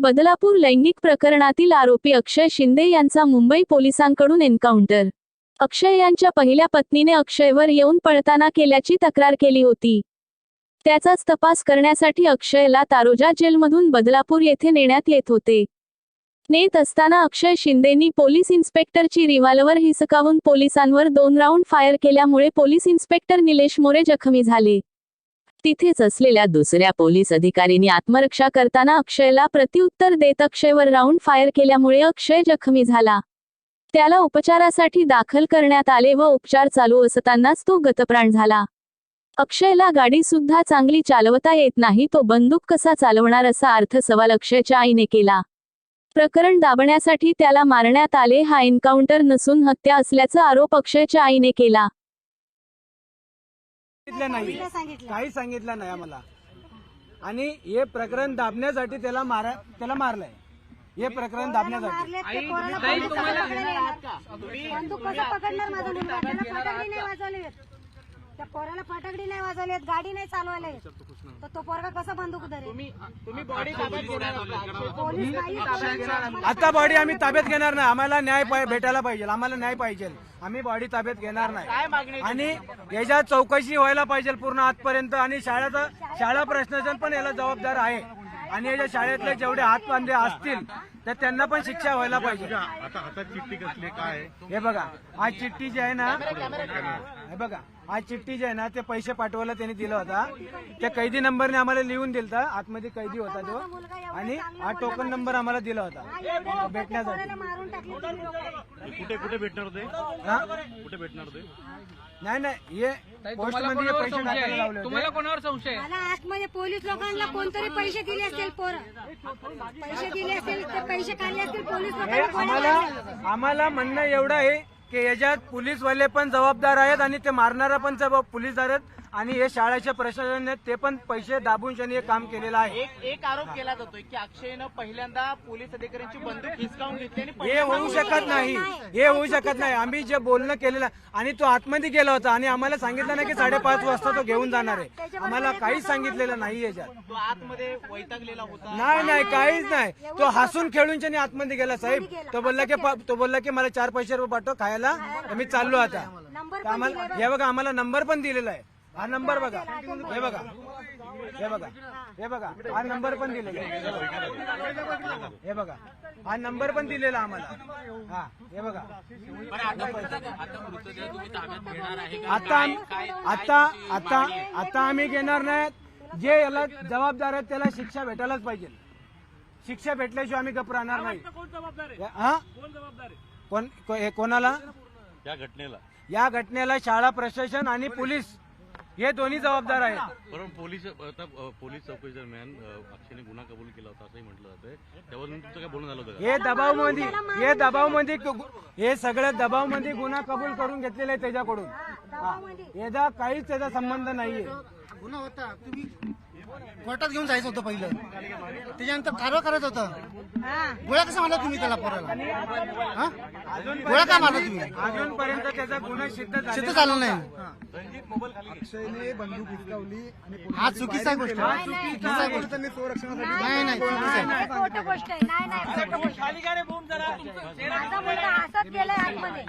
बदलापूर लैंगिक प्रकरणातील आरोपी अक्षय शिंदे यांचा मुंबई पोलिसांकडून एन्काउंटर. अक्षय यांच्या पहिल्या पत्नीने अक्षयवर येऊन पळताना केल्याची तक्रार केली होती. त्याचाच तपास करण्यासाठी अक्षयला तारोजा जेलमधून बदलापूर येथे नेण्यात येत होते. नेत असताना अक्षय शिंदेनी पोलीस इन्स्पेक्टरची रिव्हॉल्वर हिसकावून पोलिसांवर दोन राऊंड फायर केल्यामुळे पोलीस इन्स्पेक्टर निलेश मोरे जखमी झाले. तिथेच असलेल्या दुसऱ्या पोलीस अधिकारीने आत्मरक्षा करताना अक्षयला प्रत्युत्तर देत अक्षयवर राऊंड फायर केल्यामुळे अक्षय जखमी झाला. त्याला उपचारासाठी दाखल करण्यात आले व उपचार चालू असतानाच तो गतप्राण झाला. अक्षयला गाडी सुद्धा चांगली चालवता येत नाही तो बंदूक कसा चालवणार असा अर्थ सवाल अक्षयच्या आईने केला. प्रकरण दाबण्यासाठी त्याला मारण्यात आले हा एन्काउंटर नसून हत्या असल्याचा आरोप अक्षयच्या आईने केला. सांगितलं नाही काही सांगितलं नाही आम्हाला. आणि हे प्रकरण दाबण्यासाठी त्याला मारा त्याला मारलंय. हे प्रकरण दाबण्यासाठी. मारले ते पोराला बंदूक कसं पकडणार? बंदूक कसं पकडणार माझा मुलगा? त्याला फटाकडी नाही वाजवली त्या पोराला फटाकडी नाही वाजवली आहेत, गाडी नाही चालवायला. तर तो पोरगा कसा बंदूक धरेल? पोलीस नाही आता बॉडी आम्ही ताब्यात घेणार नाही. आम्हाला न्याय भेटायला पाहिजे. आम्हाला न्याय पाहिजे. आम्ही बॉडी ताब्यात घेणार नाही. आणि याच्या चौकशी व्हायला पाहिजे पूर्ण आजपर्यंत. आणि शाळेचा शाळा प्रशासन पण याला जबाबदार आहे. आणि याच्या शाळेतले जेवढे हातबांधे असतील तर त्यांना पण शिक्षा व्हायला पाहिजे. आता हातात चिठ्ठी कसली काय? आहे? हे बघा आज चिठ्ठी जी आहे ना हे बघा आज चिठ्ठी जी आहे ना ते पैसे पाठवायला त्यांनी दिला होता. त्या कैदी नंबरने आम्हाला लिहून दिलता आतमध्ये कैदी होता तो. आणि हा टोकन नंबर आम्हाला दिला होता. भेटण्यासाठी. कुठे कुठे भेटणार होते? हा? कुठे भेटणार होते? नाही नाही हे पोस्टमध्ये हे पैसे टाकायला लावले होते. तुम्हाला कोणावर संशय आहे? मला आतमध्ये पोलीस लोकांना कोणतरी पैसे दिले असतील पोरं. पैसे दिले असतील ते पैसे काढले असतील पोलीस हे लोकांना कोणी आम्हाला. आम्हाला म्हणणं एवढं आहे की याच्यात पोलीसवाले पण जबाबदार आहेत आणि ते मारणारा पण जबाब पोलीसदार आहेत आणि हे शाळेचे प्रशासन आहेत ते पण पैसे दाबून त्यांनी हे काम केलेलं आहे. एक एक आरोप केला जातोय की अक्षयनं पहिल्यांदा पोलीस अधिकाऱ्यांची बंदूक हिसकावून घेतली आणि हे होऊ शकत नाही. हे होऊ शकत नाही. आम्ही जे बोलणं केलेलं आणि तो आतमध्ये गेला होता आणि आम्हाला सांगितलं नाही की साडेपाच वाजता तो घेऊन जाणार आहे. आम्हाला काहीच सांगितलेलं नाही याच्यात तो आतमध्ये वैतागलेला होता. नाही नाही काहीच नाही. तो हसून खेळून त्याने आतमध्ये गेला साहेब. तो बोलला की पा- तो बोलला की मला चार पैसे रुपये पाठव खायला. तर मी चाललो आता. तर आम्हाला हे बघा आम्हाला नंबर पण दिलेला आहे. हा नंबर बघा. हे बघा. हे बघा. हे बघा. हा नंबर पण दिलेला हे बघा. हा नंबर पण दिलेला आम्हाला. हा हे बघा. आता आता आता आता आम्ही घेणार नाहीत. जे याला जबाबदार आहेत त्याला शिक्षा भेटायलाच पाहिजे. शिक्षा भेटल्याशिवाय आम्ही गप राहणार नाही. हा? कोण को- हे कोणाला? या घटनेला. या घटनेला शाळा प्रशासन आणि पोलीस हे दोन्ही जबाबदार आहेत. बरोबर पोलीस आता पोलीस चौकशी दरम्यान अक्षयने गुन्हा कबूल केला होता असंही म्हटलं जातंय. त्यावरून तुमचं काय बोलणं झालं होतं का? हे दबावमध्ये हे दबावमध्ये हे सगळं दबावमध्ये गुन्हा कबूल करून घेतलेले आहे त्याच्याकडून. हा. याचा काहीच त्याचा संबंध नाहीये. गुन्हा होता. तुम्ही कोर्टात घेऊन जायचं होतं पहिलं. त्याच्यानंतर कारवा करायचं होतं. हा. गोळ्या कसा मारला तुम्ही त्याला पोराला? हा? गोळ्या का मारला तुम्ही? अजूनपर्यंत त्याचा गुन्हा सिद्ध झालं नाही. अक्षयने बंदूक हा चुकीचा गोष्ट. आहे. चुकीचा गोष्ट. नाही नाही. चुकीचा आहे. गोष्ट आहे. नाही नाही खोटं गोष्ट आहे. माझा मुलगा हसत गेलाय आतमध्ये.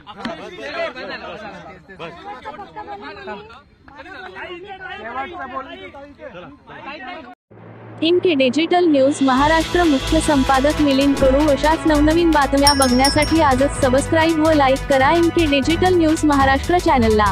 फक्त डिजिटल न्यूज महाराष्ट्र मुख्य संपादक मिलिंद कडू अशाच नवनवीन बातम्या बघण्यासाठी आजच सबस्क्राईब व लाईक करा इनके डिजिटल न्यूज महाराष्ट्र चॅनलला